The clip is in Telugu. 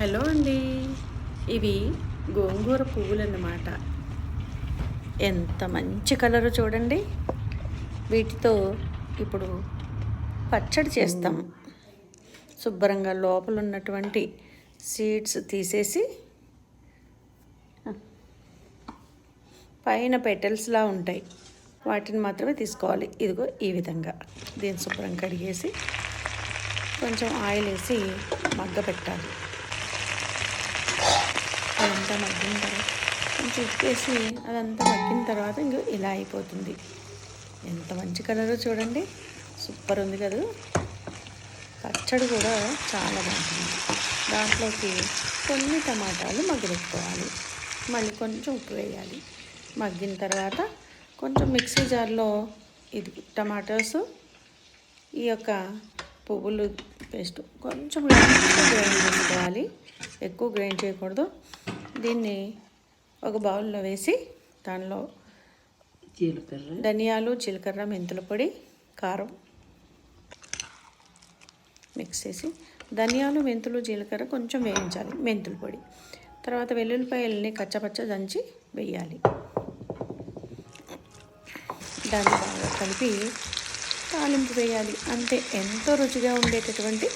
హలో అండి. ఇవి గోంగూర పువ్వులు అన్నమాట ఎంత మంచి కలరు చూడండి. వీటితో ఇప్పుడు పచ్చడి చేస్తాం. శుభ్రంగా లోపల ఉన్నటువంటి సీడ్స్ తీసేసి పైన పెటల్స్లా ఉంటాయి. వాటిని మాత్రమే తీసుకోవాలి. ఇదిగో ఈ విధంగా. దీన్ని శుభ్రం కడిగేసి కొంచెం ఆయిల్ వేసి మగ్గ పెట్టాలి అదంతా మగ్గిన తర్వాత కొంచెం ఉప్పేసి అదంతా మగ్గిన తర్వాత ఇంక ఇలా అయిపోతుంది. ఎంత మంచి కలర్ చూడండి. సూపర్ ఉంది కదా. పచ్చడి కూడా చాలా బాగుంటుంది. దాంట్లోకి కొన్ని టమాటాలు మగ్గబెట్టుకోవాలి మళ్ళీ కొంచెం ఉప్పు వేయాలి. మగ్గిన తర్వాత కొంచెం మిక్సీ జార్లో ఇది టమాటోస్ ఈ యొక్క పువ్వులు పేస్ట్ కొంచెం గ్రైండ్ చేసుకోవాలి. ఎక్కువ గ్రైండ్ చేయకూడదు. దీన్ని ఒక బౌల్లో వేసి దానిలో జీలకర్ర. ధనియాలు జీలకర్ర మెంతుల పొడి కారం మిక్స్ చేసి ధనియాలు మెంతులు జీలకర్ర కొంచెం వేయించాలి మెంతుల పొడి. తర్వాత వెల్లుల్లిపాయలని కచ్చపచ్చ దంచి వేయాలి. దాన్ని బాగా కలిపి తాలింపు వేయాలి. అంతే ఎంతో రుచిగా ఉండేటటువంటి